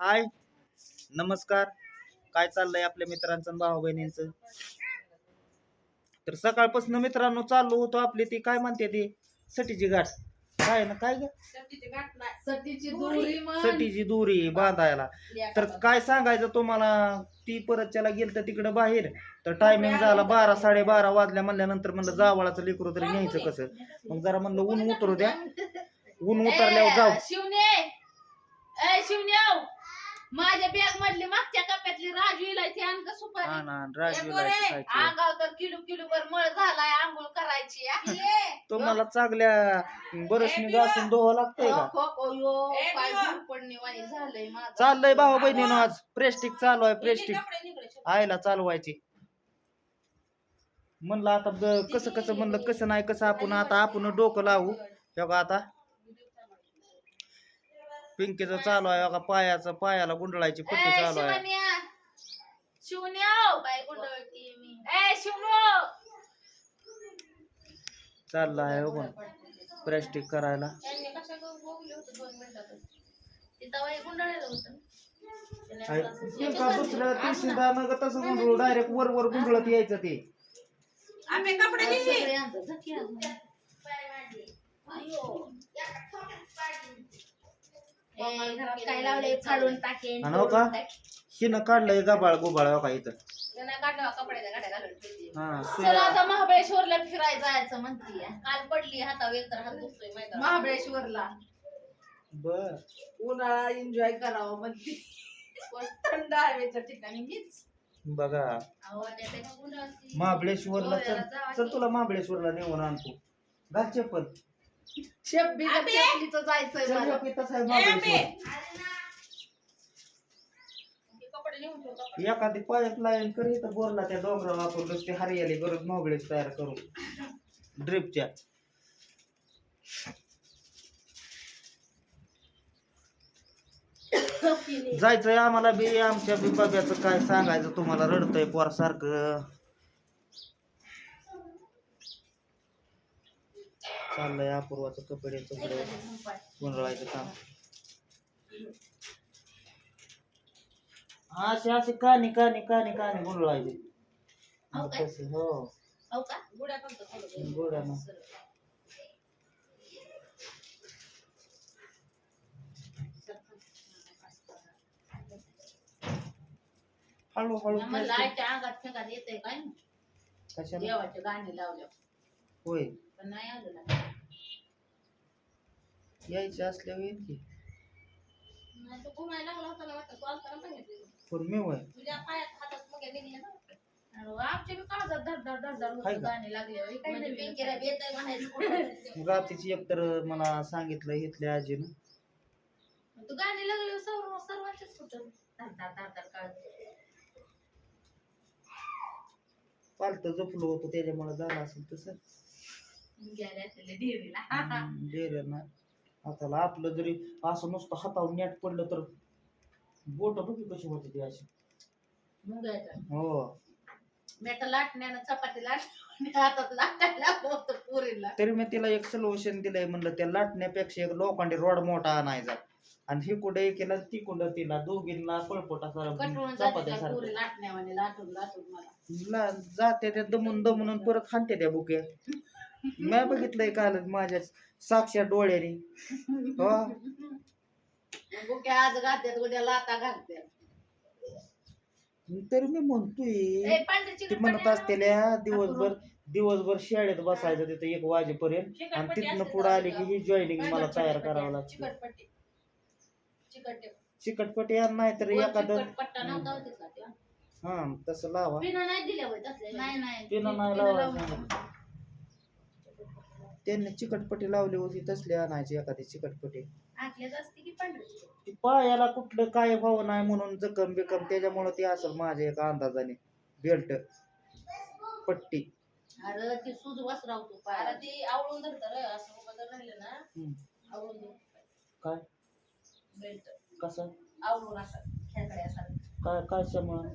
हाय. नमस्कार. काय चाललंय आपल्या मित्रांचं भाऊ बहिणींचं? तर सकाळपासून मित्रांनो चाललो होतो आपली ती काय म्हणते ती? सटीची गाठ. काय ना काय ग? सटीची दोरी म्हण. सटीची दोरी बांधायला. तर काय सांगायचं तुम्हाला ती परत त्याला गेलं तर तिकडं बाहेर. तर टायमिंग झाला बारा साडेबारा वाजल्या म्हणल्यानंतर म्हणलं जावळाचं लेकरू तरी न्यायचं कसं? मग जरा म्हणलं ऊन उतरू द्या. ऊन उतरल्यावर जाऊ. ए शिवण्याव माझ्या बॅग मधली मागच्या कप्प्यातली राजू इलाय ती आण का हा सुपारी ए, राजवीला पोरे, शिकायची. अंगावर तर किलो किलो भर मळ झालाय आंघोळ करायची तुम्हाला चांगल्या बरसनी घासून धुवं लागतंय का? खो, खो, यो, पाय धूळ पडणे वाणी झालंय माझं. चाललंय भाऊ बहिणीनं आज. प्रेस्टिक चालू आहे प्रेस्टिक. आयला चालवायची. म्हणलं आता ब- कसं कसं म्हणलं कसं नाही कसं आपण आता आपण डोकं लावू. हे बघा आता. पिंकीचं चालू आहे बघा पायाचं पायाला गुंडळायची पट्टी चालू आहे. शिवण्या. शिवण्याव बाय गुंडळती मी. ए शिवणो चाललं आहे हो पण प्रेस्टिक करायला. दुसऱ्या तिसऱ्या नग तसं गुंडळू डायरेक्ट वर वर गुंडळत यायचं ते. सगळे आणतात. घरात काय लावलंय? फाडून टाकेन आणि हो का? हिनं काढलंय गबाळ गुबाळ हो का इथं? हा चला सुया. आता महाबळेश्वरला फिरायला जायचं म्हणतीये काल पडली हातावर एक तर हात दुखतोय मैदान महाबळेश्वरला. बर. उन्हाळा एन्जॉय करावं म्हणते. थंड हवेच्या ठिकाणी मीच. बघा. अहो, महाबळेश्वरला चल चल तुला महाबळेश्वरला नेऊन आणतो. घाल चप्पल. शेप बिगर चपलीचं जायचंय मला. कपडे ठेव, कपडे. एखादी पाईप लाईन कर इथं बोरला त्या डोंगरावर आपण नुसते हरियाली गरज महाबळेश्वर तयार करू. ड्रिपच्या. जायचंय आम्हाला बी आमच्या बी बाब्याचं काय सांगायचं तुम्हाला? रडतंय पोर सारखं चाललंय अपूर्वाचं कपडे कपडे गुंडळायचं काम. असे असे कानी कानी कानी कानी गुंडळायचे. हो? तसं, हो. हो? गुड्या. गुड्यानं. हळूहळू कशाला? लावल्या होय. पण नाही आलं ना यायचे असल्यावर येईल की नाही तो घुमायला लागला होता ना वाटतं तू आलता ना सांगितलं पण मी होय. तुझ्या पायात हातात मग निघले ना. अरे वा, आमच्या बी काळजात धड धड धड धड हाय होतं का? गाणी लागले. म्हणजे पिंकीला बी येतंय म्हणायचं कुठं. रात्रीची एकतर मला सांगितलं इथल्या आजीनं. तू गाणी लागले सर्व सर्वांचेच कुठं? धड धड धड धड काळजात. पालत जपलो होतो त्याच्यामुळे झालं असेल तसं. गेले असलेले डेअरीला हम्म, डेऱ्या ना हाताला आपलं जरी असं नुसतं हातावर नेट पडलं तर बोट बघी कशी होती ती अशी. मुगायचं हो. मी आता लाटण्यानं चपाती लाट हातात लाटायला होतं पुरीला. तरी मी तिला एक सोल्युशन दिलंय म्हणलं त्या लाटण्यापेक्षा एक लोखंडी रॉड मोठा आणायचा. आणि हे कुठे केला ती कुठं तिला दोघींना पळपटा कटवून सारा जाते चपात्या त्या पुरी लाटण्यावाने लाटून लाटून मला. ला जाते त्या दमून दमून आणि परत खाते त्या बुके. मी बघितलंय काल माझ्या साक्षात डोळ्याने. हो. आज घालतात उद्या लाता घालतात तरी मी म्हणतोय ती म्हणत असतेल्या दिवसभर दिवसभर शाळेत बसायचं तिथं एक वाजेपर्यंत. आणि तिथनं पुढे आली की ही जॉईनिंग मला तयार करावं लागतं. चिकटपट्टी. चिकट चिकटपटी आण नाही तर एखादं पट्टा नव्हता हो तेव्हा. हा तसं लावा. पिनं नाही दिल्या होय नाही नाही. पिनं नाही पिनं लावायचं. त्यांनी चिकटपटी लावली होती तसली आणायची एखादी चिकटपटी. आखल्याच असते की पांढरी ती पायाला कुठलं काय व्हावं नाही म्हणून जखम बिकम त्याच्यामुळे ती असेल माझ्या एका अंदाजाने. बेल्ट पट्टी. अरे ती सूज वसरावतो पाय ती आवळून धरत रे असं उभं जर राहिलं ना हम्म. आवळून धर काय? बेल्ट. कसं? आवळून असं खेकडे असं. काय काय समज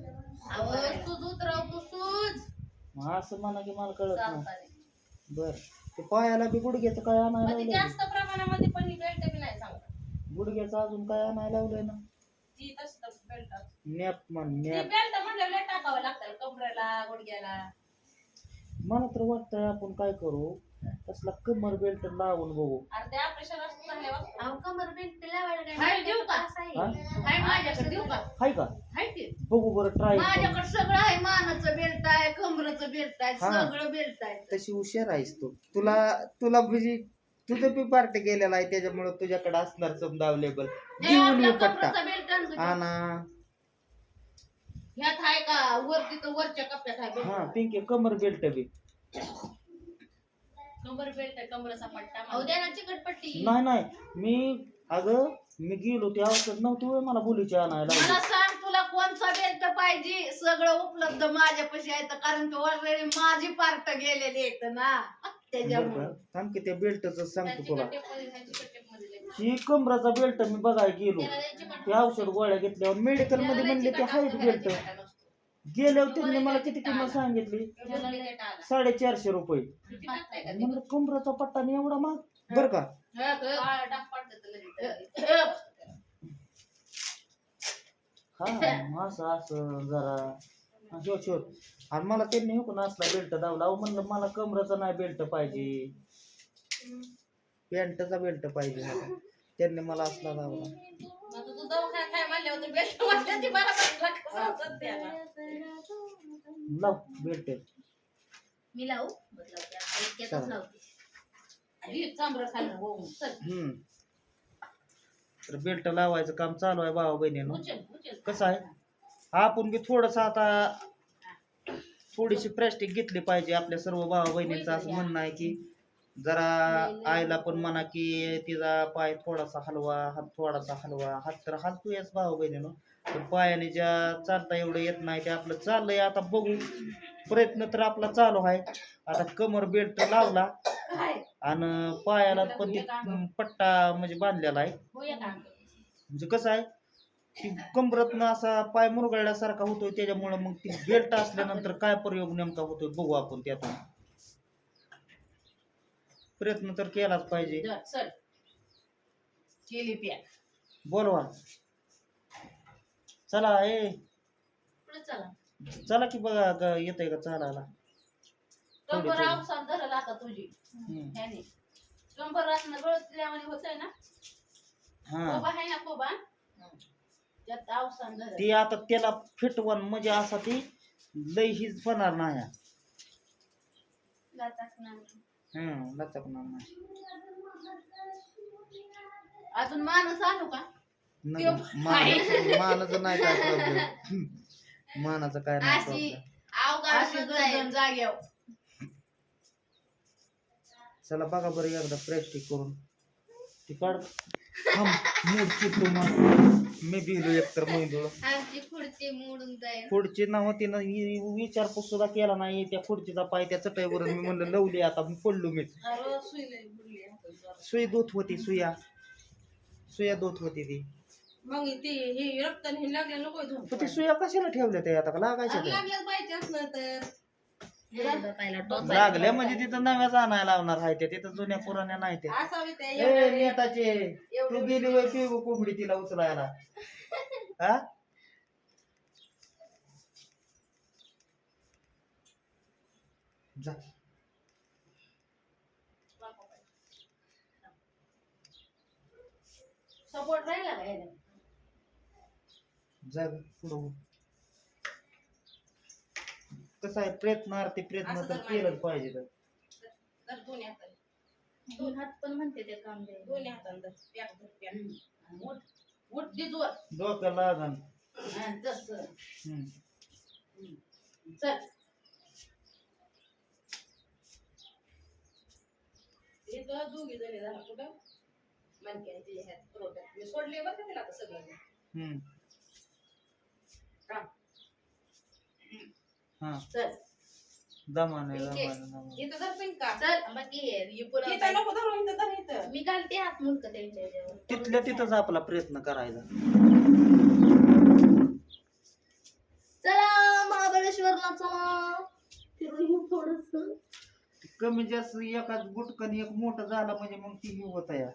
सूज उतरवतो सूज. मग असं म्हणा की मला कळत नाही. बर. ते पायाला बी गुडघ्याचं काय आणायला म्हणजे लावलंय? जास्त प्रमाणामध्ये पण ही बेल्ट बी नाही सांगत. गुडघ्याचं अजून काय आणायला लावलंय ना? ती ती तसं बेल्ट नॅप म्हण ती नॅप बेल्ट म्हणलं टाकावं लागतं कमरेला गुडघ्याला. मला तर वाटतं आपण काय करू तसला कमर बेल्ट लावून बघू. अरे ते ऑपरेशन असतं झाल्यावर अहो, कमर बेल्ट लावायला काय हाय, देऊ का? असं आहे. हा? हाय माझ्याकडे देऊ का? हाय का? हाय की. बघू बरं ट्राय माझ्याकडे सगळं आहे मानाचं बेल्ट आहे कमरेचं बेल्ट आहे हा. सगळं बेल्ट आहे. तशी हुशार आहेस तू. तुला तुला म्हणजे तुझं बी पार्ट गेलेला आहे त्याच्यामुळे तुझ्याकडे असणार समजा अवेलेबल हे घेऊन आपल्या येऊ पट्टा. कमरेचा बेल्ट आणतो हा ना. ह्यात आहे का? वर तिथं वरच्या कप्प्यात आहे हा पिंकी कमर बेल्ट बी. कमर बेल्ट आहे कमरेचा पट्टा. अहो, द्या ना चिकटपट्टी. नाही नाही. मी अगं मी गेलो ते औषध नव्हती होय मला बोलीची आणायला. मला सांग तुला कोणचा बेल्ट पाहिजे? सगळं उपलब्ध माझ्यापाशी आहे तर कारण की ऑलरेडी माझी पार्ट गेलेली आहेत ना. त्याच्यामुळे थांब की त्या बेल्टच सांगतो तुला. ही कमराचा बेल्ट मी बघायला गेलो. ते औषध गोळ्या घेतल्यावर मेडिकलमध्ये म्हणले ते आहेत बेल्ट. गेल्यावर त्यांनी मला किती किंमत सांगितली? साडेचारशे रुपये. म्हणलं कमराचा पट्टा आणि एवढा महाग बर का? हा असं असं जरा. शोध शोध. आणि मला त्यांनी हुकून असला बेल्ट दावला. अहो म्हणलं मला कमराचा नाही बेल्ट पाहिजे. पॅन्टचा बेल्ट पाहिजे मला. त्यांनी मला असला दवाखान्यात लाव बेल्ट मी लावू बरं, लावते. आता इतक्यातच चला. लावते. ही चांबरं खाल्लं होऊन. चल, हम्म तर बेल्ट लावायचं काम चालू आहे भावा बहिणीनं उचल, उचल. कसं आहे आपण बी थोडस आता थोडीशी प्लॅस्टिक घेतली पाहिजे आपल्या सर्व भावा बहिणींचं असं म्हणणं आहे की जरा आईला पण म्हणा की तिचा पाय थोडासा हलवा हात थोडासा हलवा. हात तर हलतोयच भावा बहिणीनं. पण पायाने ज्या चालता एवढं येत नाही ते आपलं चाललंय. आता बघू. प्रयत्न तर आपला चालू आहे. आता कमर बेल्ट लावला. काय? आणि पायाला पण ते पट्टा म्हणजे बांधलेला आहे? म्हणजे कसं आहे की कमरतनं असा पाय मुरगळल्यासारखा होतोय. त्याच्यामुळे मग ती बेल्ट असल्यानंतर काय प्रयोग नेमका होतोय बघू आपण त्यातून. प्रयत्न तर केलाच पाहिजे. जा, चल. केली. बोलवा. चला ए. पुढे चला. चला की बघा ग- येतंय का चालायला? थोडी, कंबर थोडी. आवसात धरल आता तुझी. हम्म. ह्याने. कंबर असणं गळतल्यावानी होतंय ना? हा. खोबा आहे ना खोबा त्यात धरल ती आता त्याला फिटवण म्हणजे असा ती लय हीच होणार नाही. लचकणार नाही. अजून माणूस आणू का? नाही, मानाचं मानाचं नाही काय प्रॉब्लेम मानाचं काय नाही अशी problem. अशी जाग्यावर चला बघा बरं एकदा प्लॅस्टिक करून. ती काढ. थांब मूड चिटू मी बिलो एकतर मैदूळ आमची पुढची मोडून जाईल. खुर्ची नव्हती ना हि- विचारपूस सुद्धा केला नाही. त्या खुर्चीचा पाय त्या चटईवरून मी म्हणलं लवली आता मी पडलो मी. अरे सुई लई बुडली आहे. सुई दूत होती सुया. सुया दूत होती ती. मग ती ही रक्त हे लागल्या नको पण ती सुया कशाला ठेवल्या त्या? आता का लागायच्या त्या? लागल्याच पाहिजे असलं तर. लागल्या म्हणजे तिथं नव्याच आणायला लावणार आहे त्या तिथं जुन्या पुराण्या नाही ते ए नेताचे तू गेली वय पिऊ कोंबडी तिला उचलायला? हा? जा. सपोर्ट राहिला का? जा पुढं. कसं आहे प्रयत्नार्थी प्रयत्न असं तर तर केलंच पाहिजे तर तर दोन्ही हाताने दोन हात पण म्हणते ते काम द्यायला. दोन्ही हाताने धर. पॅक धर, पॅक. आणि उठ उठ दे जोर डोकं लागन आणि तसं. हम्म. चल दोघी जणी झाला कुठं मनक्या तिच्या ह्यात प्रोटॅक्ट मी सोडले बरं का तिला आता सगळं हम्म. काम हा चल. दमाने दमाने इथं धर पिंका चल बाकी हे, हे पुरं इथं नको धरू इथं धर इथं. मी घालते हात मुलक त्यांच्या ह्याच्यावर. तिथल्या तिथंच आपला प्रयत्न करायचा. चला महाबळेश्वरला चला. फिरून येऊ थोडस. कमी जास्त एका गुटकन एक मोठं झालं म्हणजे मग ती होत या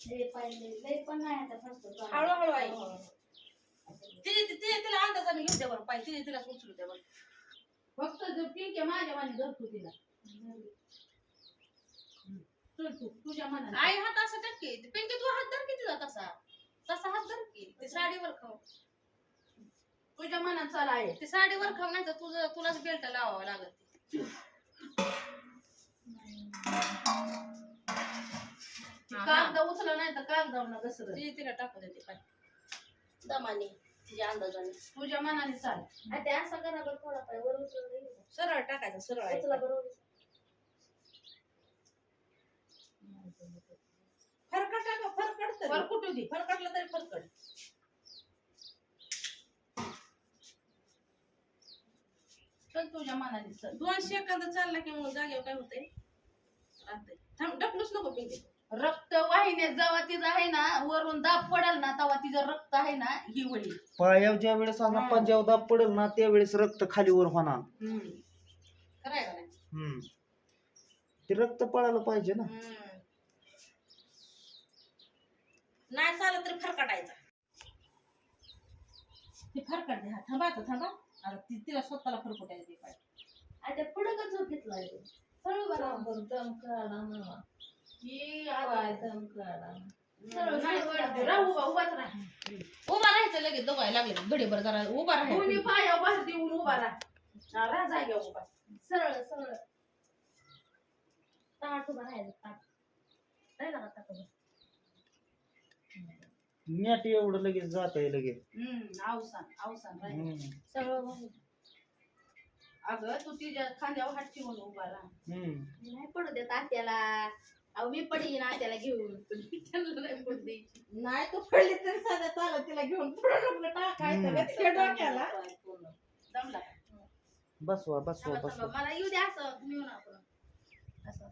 लय लय पण नाही आता फक्त. हळूहळू आई. तिने तिने तिला अंदाजाने घेऊ द्या बरं पाय तिने तिला उचलू द्या बरं. फक्त जर पिंक्या माझ्या वाणी धरतो तिला. चल तू तुझ्या मनाने. आई हात असं धर की. पिंकी तू हात धर की तिला तसा. तसा हात धर की. ती साडीवर खाऊ. तुझ्या मनात चाल आहे. ती साडीवर खाऊ नाही तर तुझं तुलाच बेल्ट लावावं लागत कागद उचला नाही तर कागदावर घसर ती तिला टाकू देते पाय दमाने. अंदाजाने. तुझ्या मनाने चाल. आणि ते असं करा बरं थोडा पाय वर उचलून दे. सरळ टाकायचं सरळ आहे उचला बरोबर. फरकट टाका फरकट तरी. दे. फरकटलं तरी फरकट. चल तुझ्या मनाने चल. दोन सेकंद चालला की मग जागेवर काय होतंय? राहतंय. थांब डकलूच नको पिंकी रक्त वाहिन्या जेव्हा तिचं आहे ना वरून दाब पडल ना तेव्हा तिचं रक्त आहे ना ही वळी पायावर ज्या वेळेस हा. पंजाब दाब पडेल ना त्यावेळेस रक्त खालीवर होणार. खरंय का नाही? हम्म. ते रक्त पळायला पाहिजे ना. हम्म. नाही चालत तरी फरकटायचा. ती फरकट द्या थांबायचं थांबा. अरे ती तिला स्वतःला फरकटायचं ते पाय आणि ते पुढं कसं घेतलं आहे बरोबर दम काढा ना उभा उभा राहायचं लगेच दोघायला लागले. घडीभर जरा उभा राहायचं. पाया बाहेर देऊन उभा राहा. हा, उभा. सरळ सरळ. ताट उभा राहायचं ताट. ताट उभं. नेट एवढं लगेच जात आहे लगेच. हम्म अवसान अवसान राहील. हम्म. सरळ उभा राहायचं. अगं तू तिच्या खांद्यावर हात ठेवून उभा राहा. हम्म. नाही पडू देत आत्याला. अहो मी पडीन आत्याला घेऊन. त्यांना नाही पडू द्यायची. नाही तू पडली तरी साध्या चालत तिला घेऊन. पुढं टाकायचं तिच्या डोक्याला. जमला का? बसवा बसवा थांबा, बसवा. थांबा. मला येऊ द्या असं. आपण असं.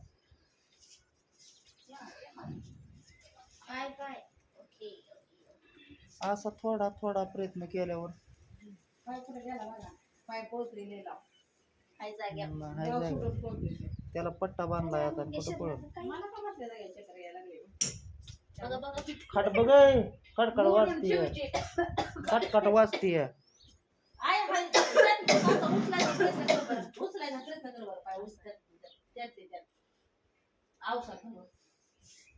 काय काय? ओके असा थोडा थोडा प्रयत्न केल्यावर. पाय कुठे गेला बघा. पाय पोचरी लिहिला हाय जाग्या. हाय जागा. त्याला पट्टा बांधलाय आता कुठं पळ खट बघ खटखट वाजतीय. खटखट वाजतीय.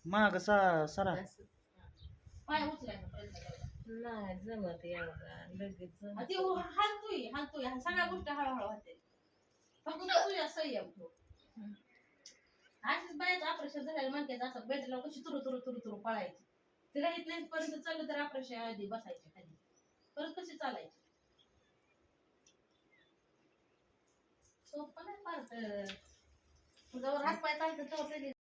माग सा सरा. पाय नाही जमत एवढा लगेच आणि हालतोय हालतोय सगळ्या गोष्टी हळूहळू होते फक्त तुझ्या संयम ठेव अशीच बायचं ऑपरेशन झाल्याला म्हणते असं बेडला कशी तुरु तुरु तुरु तुरु पळायची. तिला नाही पर्यंत चाललं तर ऑपरेशन आधी बसायची खाली. परत कशी चालायची? सोपं नाही फार तर. जवळ हात पाय चालतं तेव्हा